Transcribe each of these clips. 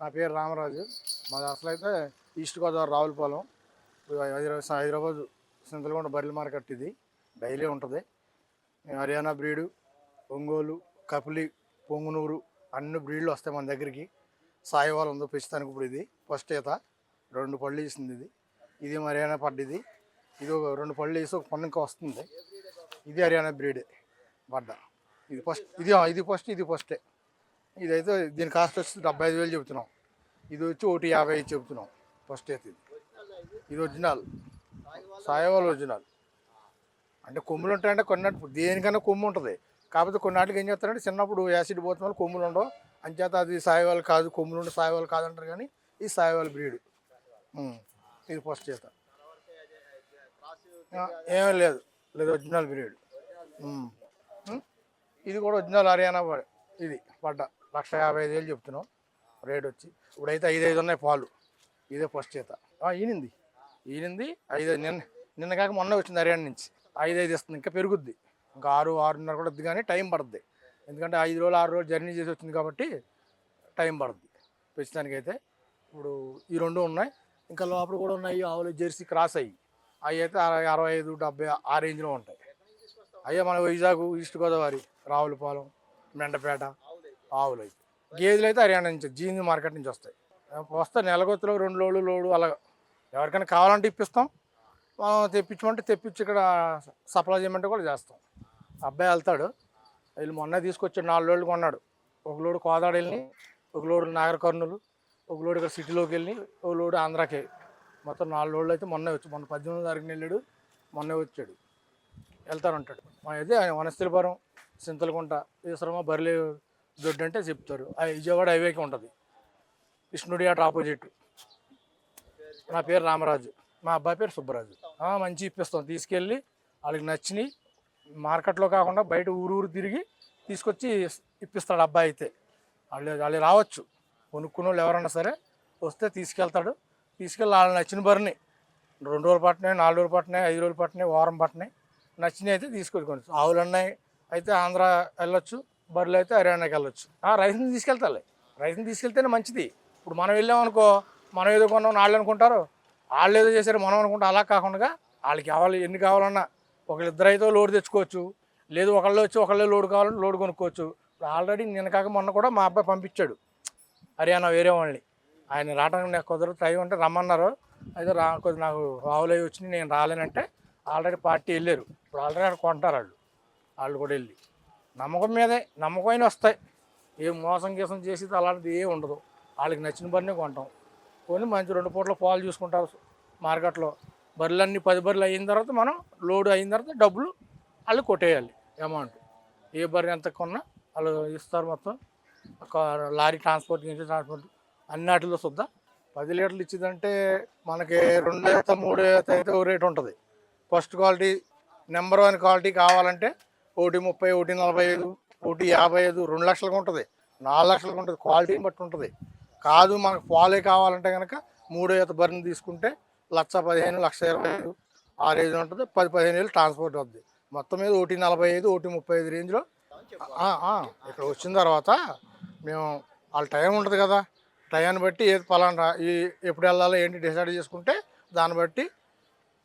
నా పేరు రామరాజు. మాది అసలు అయితే ఈస్ట్ గోదావరి రావులపాలెం హైదరాబాద్ హైదరాబాద్ బర్రెల మార్కెట్ ఇది. డైలీ ఉంటుంది. హర్యానా బ్రీడు ఒంగోలు కపిలి పొంగునూరు అన్ని బ్రీడ్లు వస్తాయి మన దగ్గరికి. సాయివాల్ ఉందో పెంచుతానికి ఇప్పుడు ఇది. ఫస్ట్ ఈత. రెండు పళ్ళు వేసింది ఇది. ఇది హర్యానా పడ్డది ఇది. ఒక రెండు పళ్ళు వేసి ఒక పన్ను ఇంకా వస్తుంది. ఇది హర్యానా బ్రీడే పడ్డ. ఇది ఫస్ట్ ఇది ఇది ఫస్ట్ ఇది ఫస్టే. ఇదైతే దీని కాస్ట్ వచ్చి డెబ్బై ఐదు వేలు చెబుతున్నాం. ఇది వచ్చి ఒకటి యాభై ఐదు చెబుతున్నాం. ఫస్ట్ అయితే ఇది. ఇది ఒరిజినల్. సాయవాల్ ఒరిజినల్. అంటే కొమ్ములు ఉంటాయంటే కొన్నట్టు దేనికన్నా కొమ్ము ఉంటుంది. కాకపోతే కొన్నాటికి ఏం చేస్తారంటే చిన్నప్పుడు యాసిడ్ పోతున్న వాళ్ళు కొమ్ములు ఉండవు. అంచేత అది సాయవాళ్ళు కాదు కొమ్ములు ఉండే సాయవాళ్ళు కాదంటారు కానీ ఇది సాయవాల్ బ్రీడ్. ఇది ఫస్ట్ చేత. ఏమీ లేదు. లేదు ఒరిజినల్ బ్రీడ్. ఇది కూడా ఒరిజినల్ హర్యానా ఇది పడ్డ లక్ష యాభై ఐదు వేలు చెప్తున్నాం. రేట్ వచ్చి. ఇప్పుడైతే ఐదు ఐదు ఉన్నాయి పాలు. ఇదే ఫస్ట్ చేత. ఈనింది. ఈనింది ఐదు నిన్న నిన్న కాక మొన్న వచ్చింది హర్యానా నుంచి. ఐదు ఐదు ఇస్తుంది. ఇంకా పెరుగుద్ది. ఇంకా ఆరు ఆరున్నర కూడా వద్దు కానీ టైం పడుద్ది. ఎందుకంటే ఐదు రోజులు ఆరు రోజులు జర్నీ చేసి వచ్చింది కాబట్టి టైం పడుద్ది. పెంచడానికి అయితే ఇప్పుడు ఈ రెండు ఉన్నాయి. ఇంకా లోపల కూడా ఉన్నాయి. ఆవులు జెర్సీ క్రాస్ అయ్యి. అవి అయితే అరవై అరవై ఐదు డెబ్బై ఆ రేంజ్లో ఉంటాయి. అయ్యే మన వైజాగ్ ఈస్ట్ గోదావరి రావులపాలెం మెండపేట ఆవులు అయితే గేదెలు అయితే హర్యానా నుంచి జీంది మార్కెట్ నుంచి వస్తాయి. వస్తే నెలగొత్తులో రెండు లోడు లోడు అలా ఎవరికైనా కావాలంటే ఇప్పిస్తాం. మనం తెప్పించమంటే తెప్పించి ఇక్కడ సప్లై చేయమంటే కూడా చేస్తాం. అబ్బాయి వెళ్తాడు. వీళ్ళు మొన్న తీసుకొచ్చాడు నాలుగు లోడ్లు కొన్నాడు. ఒక లోడు కోదాడు వెళ్ళి ఒక లోడు నాగర కర్నూలు ఒక లోడు ఇక్కడ సిటీలోకి వెళ్ళి ఒక లోడు ఆంధ్రాకి మొత్తం నాలుగు లోడ్లు అయితే మొన్నే వచ్చి మొన్న పద్దెనిమిది తారీఖున వెళ్ళాడు మొన్నే వచ్చాడు. వెళ్తానంటాడు. మా అయితే వనస్థలిపురం సింతలకుంట ఈశ్వరమ్మ బరిలేరు దొడ్డు అంటే చెప్తారు. ఆ విజయవాడ హైవేకి ఉంటుంది. కృష్ణుడి అటు ఆపోజిట్. నా పేరు రామరాజు. మా అబ్బాయి పేరు సుబ్బరాజు. మంచి ఇప్పిస్తాం. తీసుకెళ్ళి వాళ్ళకి నచ్చినాయి మార్కెట్లో కాకుండా బయట ఊరు ఊరు తిరిగి తీసుకొచ్చి ఇప్పిస్తాడు అబ్బాయి అయితే. వాళ్ళు వాళ్ళు రావచ్చు. కొనుక్కున్న వాళ్ళు ఎవరన్నా సరే వస్తే తీసుకెళ్తాడు. తీసుకెళ్ళి వాళ్ళు నచ్చిన బరిని రెండు రోజులు పట్టినాయి నాలుగు రోజులు పట్టినాయి ఐదు రోజులు పట్టినాయి వారం పట్టినాయి నచ్చినవి అయితే తీసుకొచ్చుకోవచ్చు. ఆవులు అన్నాయి అయితే ఆంధ్ర వెళ్ళొచ్చు. బర్రెలు అయితే హర్యానాకి వెళ్ళొచ్చు. ఆ రైతుని తీసుకెళ్తాలి. రైతుని తీసుకెళ్తేనే మంచిది. ఇప్పుడు మనం వెళ్ళామనుకో మనం ఏదో కొన్నాం వాళ్ళు అనుకుంటారు. వాళ్ళు ఏదో చేశారు మనం అనుకుంటే. అలా కాకుండా వాళ్ళకి కావాలి ఎన్ని కావాలన్నా. ఒకళ్ళిద్దరు అయితే లోడ్ తెచ్చుకోవచ్చు. లేదు ఒకళ్ళు వచ్చి ఒకళ్ళే లోడ్ కావాలంటే లోడ్ కొనుక్కోవచ్చు. ఆల్రెడీ నిన్న కాక మొన్న కూడా మా అబ్బాయి పంపించాడు. హర్యానా వేరే వాళ్ళని. ఆయన రావడానికి నాకు కుదరదు టైం అంటే రమ్మన్నారు. అయితే రా కొద్ది నాకు ఆవులు అవి వచ్చినాయి నేను రాలేనంటే ఆల్రెడీ పార్టీ వెళ్ళారు. ఇప్పుడు ఆల్రెడీ అక్కడ కొంటారు వాళ్ళు. వాళ్ళు కూడా వెళ్ళి. నమ్మకం మీదే నమ్మకమైన వస్తాయి. ఏం మోసం గీసం చేసి అలాంటిది ఏ ఉండదు. వాళ్ళకి నచ్చిన బర్రెనే కొంటాం. కొని మంచి రెండు పూట్ల పాలు చూసుకుంటారు మార్కెట్లో. బర్రెలన్నీ పది బర్రెలు అయిన తర్వాత మనం లోడ్ అయిన తర్వాత డబ్బులు వాళ్ళు కొట్టేయాలి అమౌంట్. ఏ బర్రె ఎంత కొన్నా వాళ్ళు ఇస్తారు మొత్తం. ఒక లారీ ట్రాన్స్పోర్ట్ నుంచి ట్రాన్స్పోర్ట్ అన్నిటిలో సుద్దా. పది లీటర్లు ఇచ్చిందంటే మనకి రెండు ఈత మూడు అయితే ఓ రేట్ ఉంటుంది. First quality number one quality కావాలంటే ఒకటి ముప్పై ఒకటి నలభై ఐదు ఒకటి యాభై ఐదు రెండు లక్షలకు ఉంటుంది. నాలుగు లక్షలకు ఉంటుంది. క్వాలిటీని బట్టి ఉంటుంది. కాదు మనకు పాలే కావాలంటే కనుక మూడో ఈత బరిని తీసుకుంటే లక్ష పదిహేను లక్ష ఇరవై ఐదు. ఆ రేంజ్ ఉంటుంది. పది పదిహేను వేలు ట్రాన్స్పోర్ట్ అవుద్ది. మొత్తం మీద ఒకటి నలభై ఐదు ఒకటి ముప్పై ఐదు రేంజ్లో ఇక్కడ వచ్చిన తర్వాత మేము వాళ్ళ టైం ఉంటుంది కదా. టయాన్ని బట్టి ఏది పలానా ఈ ఎప్పుడు వెళ్ళాలో ఏంటి డిసైడ్ చేసుకుంటే దాన్ని బట్టి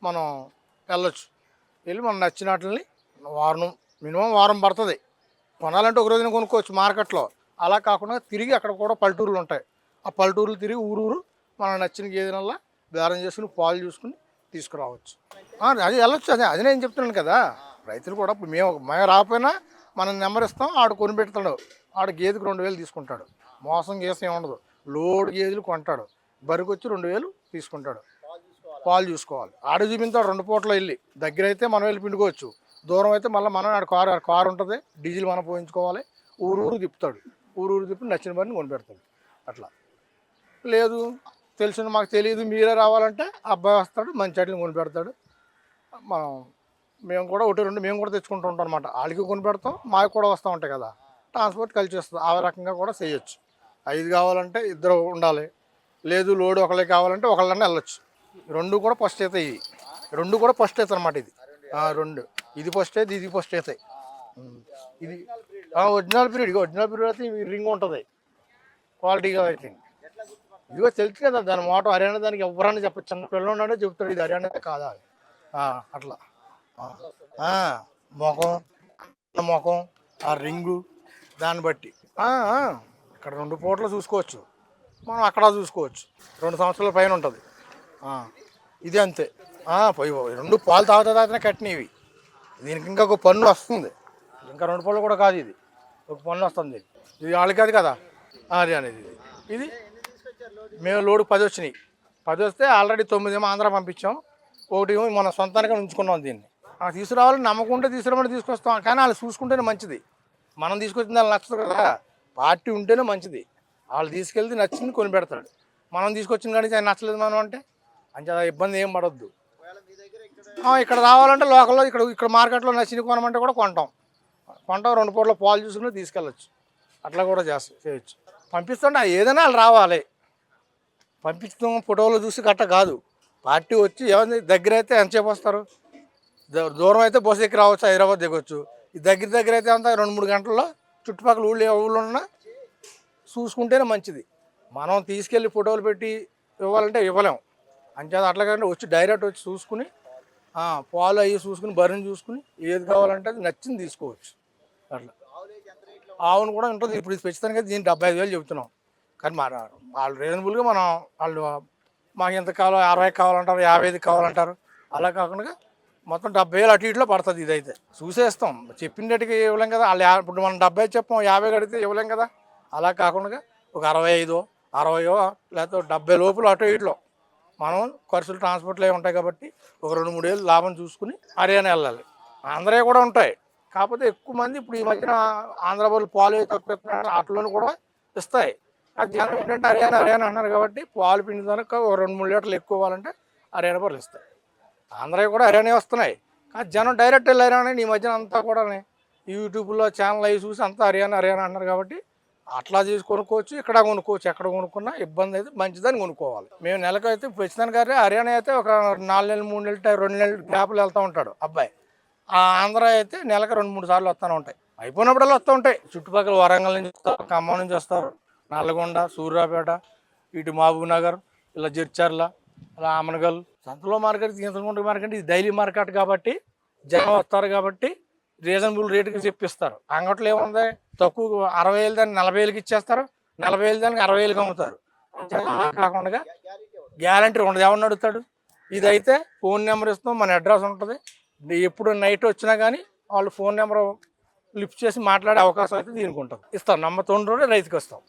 మనం వెళ్ళొచ్చు. వెళ్ళి మనం నచ్చిన వాటిని వారం మినిమం వారం పడుతుంది. కొనాలంటే ఒక రోజున కొనుక్కోవచ్చు మార్కెట్లో. అలా కాకుండా తిరిగి అక్కడ కూడా పల్లెటూరులు ఉంటాయి. ఆ పల్లెటూర్లు తిరిగి ఊరు ఊరు మనం నచ్చిన గేదెనల్లా బేరం చేసుకుని పాలు చూసుకుని తీసుకురావచ్చు. అది వెళ్ళొచ్చు. అదే అది నేను చెప్తున్నాను కదా. రైతులు కూడా మేము మేము రాకపోయినా మనం నెంబర్ ఇస్తాం ఆడు కొని పెడతాడు. ఆడు గేదెకి రెండు వేలు తీసుకుంటాడు. మోసం గీసం ఏముండదు. ఉండదు లోడ్ గేదెలు కొంటాడు. బరికి వచ్చి రెండు వేలు తీసుకుంటాడు. పాలు చూసుకోవాలి. ఆడ చూపించాడు రెండు పూటలు వెళ్ళి దగ్గర అయితే మనం వెళ్ళి పిండుకోవచ్చు. దూరం అయితే మళ్ళీ మనం ఆడ కారు ఆడ కారు ఉంటుంది. డీజిల్ మనం పోయించుకోవాలి. ఊరు ఊరు తిప్పుతాడు. ఊరు ఊరు తిప్పి నచ్చిన పని కొనిపెడతాడు. అట్లా. లేదు. తెలిసిన మాకు తెలియదు. మీరే రావాలంటే అబ్బాయి వస్తాడు మంచి అట్లని కొనిపెడతాడు. మనం మేము కూడా ఒకటి రెండు మేము కూడా తెచ్చుకుంటూ ఉంటాం అనమాట వాళ్ళకి కొనిపెడతాం మాకు కూడా వస్తూ ఉంటాయి కదా. ట్రాన్స్పోర్ట్ కలిసి వస్తుంది. ఆ రకంగా కూడా చేయొచ్చు. ఐదు కావాలంటే ఇద్దరు ఉండాలి. లేదు లోడ్ ఒకళ్ళకి కావాలంటే ఒకళ్ళన్నా వెళ్ళొచ్చు. రెండు కూడా ఫస్ట్ అవుతాయి రెండు కూడా ఫస్ట్ అవుతుంది అనమాట ఇది. రెండు. ఇది ఫస్ట్ అయితే ఇది ఫస్ట్ అవుతాయి ఇది ఒరిజినల్ పీరియడ్ ఒరిజినల్ పీరియడ్ అయితే రింగ్ ఉంటుంది. క్వాలిటీగా అయితే ఇదిగో తెలుసు కదా దాని మాట హర్యానా దానికి ఎవరన్నా చెప్పచ్చు. చిన్న పిల్లలు చెప్తాడు ఇది హర్యానా కాదా అట్లా. ముఖం ఆ ముఖం ఆ రింగు దాన్ని బట్టి. ఇక్కడ రెండు పూటలు చూసుకోవచ్చు. మనం అక్కడ చూసుకోవచ్చు. రెండు సంవత్సరాల పైన ఉంటుంది. ఇది అంతే. పోయి పోయి. రెండు పాలు తాగుతా తాగితే కట్టినవి. దీనికి ఇంకా ఒక పన్ను వస్తుంది. ఇంకా రెండు పళ్ళు కూడా కాదు ఇది. ఒక పన్ను వస్తుంది ఇది వాళ్ళకి కాదు కదా? అది అనేది ఇది. మేము లోడు పది వచ్చినాయి. పది వస్తే ఆల్రెడీ తొమ్మిది ఏమో ఆంధ్ర పంపించాం. ఒకటి మన సొంతానికి ఉంచుకున్నాం దీన్ని. ఆ తీసుకురావాలని నమ్మకుంటే తీసుకురామని తీసుకొస్తాం. కానీ వాళ్ళు చూసుకుంటేనే మంచిది. మనం తీసుకొచ్చిన వాళ్ళు నచ్చదు కదా? పార్టీ ఉంటేనే మంచిది. వాళ్ళు తీసుకెళ్తే నచ్చింది కొని పెడతాడు మనం తీసుకొచ్చిన కానీ నచ్చలేదు మనం అంటే అంతే ఇబ్బంది ఏం పడద్దు. ఇక్కడ రావాలంటే లోకల్లో ఇక్కడ ఇక్కడ మార్కెట్లో నచ్చిన కొనమంటే కూడా కొంటాం. కొంటాం రెండు పూటల పాలు చూసుకుని తీసుకెళ్ళచ్చు. అట్లా కూడా చేస్తా చేయొచ్చు. పంపిస్తుంటే ఏదైనా వాళ్ళు రావాలి. పంపిస్తాం ఫోటోలు చూసి గట్ట కాదు. పార్టీ వచ్చి ఏమైంది దగ్గర అయితే ఎంతసేపు వస్తారు? దూరం అయితే బస్సు ఎక్కి రావచ్చు హైదరాబాద్ దిగొచ్చు. ఈ దగ్గర దగ్గర అయితే అంతా రెండు మూడు గంటల్లో చుట్టుపక్కల ఊళ్ళో ఏ ఊళ్ళో ఉన్నా చూసుకుంటేనే మంచిది. మనం తీసుకెళ్ళి ఫోటోలు పెట్టి ఇవ్వాలంటే ఇవ్వలేం. అంచేత అట్లా కాకుండా వచ్చి డైరెక్ట్ వచ్చి చూసుకుని పాలు అవి చూసుకుని బరిని చూసుకుని ఏది కావాలంటే అది నచ్చింది తీసుకోవచ్చు. అట్లా. ఆవును కూడా ఉంటుంది. ఇప్పుడు ఇది దీని డెబ్బై ఐదు వేలు చెబుతున్నాం. కానీ మన వాళ్ళు రీజనబుల్గా మనం వాళ్ళు మాకు ఎంత కావాలో అరవై కావాలంటారు యాభై ఐదు కావాలంటారు. అలా కాకుండా మొత్తం డెబ్బై వేలు అటు ఇటులో పడుతుంది ఇదైతే. చూసేస్తాం. చెప్పినట్టుగా ఇవ్వలేం కదా. వాళ్ళు ఇప్పుడు మనం డెబ్బై చెప్పాం యాభై కడితే ఇవ్వలేం కదా. అలా కాకుండా ఒక అరవై ఐదో అరవయో లేకపోతే డెబ్బై లోపల అటు ఇటులో. మనం ఖర్చులు ట్రాన్స్పోర్ట్లు అవి ఉంటాయి కాబట్టి ఒక రెండు మూడు ఏళ్ళు లాభం చూసుకుని హర్యానా వెళ్ళాలి. ఆంధ్రయ్య కూడా ఉంటాయి. కాకపోతే ఎక్కువ మంది ఇప్పుడు ఈ మధ్యన ఆంధ్ర వాళ్ళు పాలు తక్కువ ఇస్తున్నారు కూడా ఇస్తాయి. అది జనం ఏంటంటే హర్యానా హర్యానా అన్నారు కాబట్టి పాలు పిండి కనుక ఒక రెండు మూడు లీటర్లు ఎక్కువ ఇవ్వాలంటే హర్యానా పాలు ఇస్తాయి. ఆంధ్ర కూడా హర్యానా వస్తున్నాయి. కానీ జనం డైరెక్ట్ వెళ్ళి హర్యానా ఈ మధ్యన అంతా కూడా యూట్యూబ్లో ఛానల్ అవి చూసి అంతా హర్యానా హర్యానా అన్నారు కాబట్టి అట్లా చేసి కొనుక్కోవచ్చు ఇక్కడ కొనుక్కోవచ్చు ఎక్కడ కొనుక్కున్నా ఇబ్బంది అయితే మంచిదని కొనుక్కోవాలి. మేము నెలకు అయితే ప్రస్తుతానికి గారి హర్యానా అయితే ఒక నాలుగు నెలలు మూడు నెలలు రెండు నెలలు గ్యాప్లు వెళ్తూ ఉంటాడు అబ్బాయి. ఆ ఆంధ్ర అయితే నెలకు రెండు మూడు సార్లు వస్తూనే ఉంటాయి. అయిపోయినప్పుడల్లా వస్తూ ఉంటాయి. చుట్టుపక్కల వరంగల్ నుంచి వస్తారు ఖమ్మం నుంచి వస్తారు నల్గొండ సూర్యాపేట ఇటు మహబూబ్ నగర్ ఇలా జిర్చర్ల ఇలా ఆమనగల్. సంతలో మార్కెట్ తీసుకుంటే మార్కెట్ ఇది డైలీ మార్కెట్ కాబట్టి జనం వస్తారు కాబట్టి రీజనబుల్ రేటుకి చెప్పిస్తారు. అంగట్లో ఏముంది? తక్కువ అరవై వేలు దాన్ని నలభై వేలకి ఇచ్చేస్తారు. నలభై వేలు దానికి అరవై వేలకి అమ్ముతారు. కాకుండా గ్యారంటీ ఉండదు. ఎవరిని అడుగుతాడు? ఇదైతే ఫోన్ నెంబర్ ఇస్తాం మన అడ్రస్ ఉంటుంది. ఎప్పుడు నైట్ వచ్చినా కానీ వాళ్ళు ఫోన్ నెంబర్ లిఫ్ట్ చేసి మాట్లాడే అవకాశం అయితే దీనికి ఉంటుంది. ఇస్తాం. నమ్మతోండ్రోడే రైతుకి ఇస్తాం.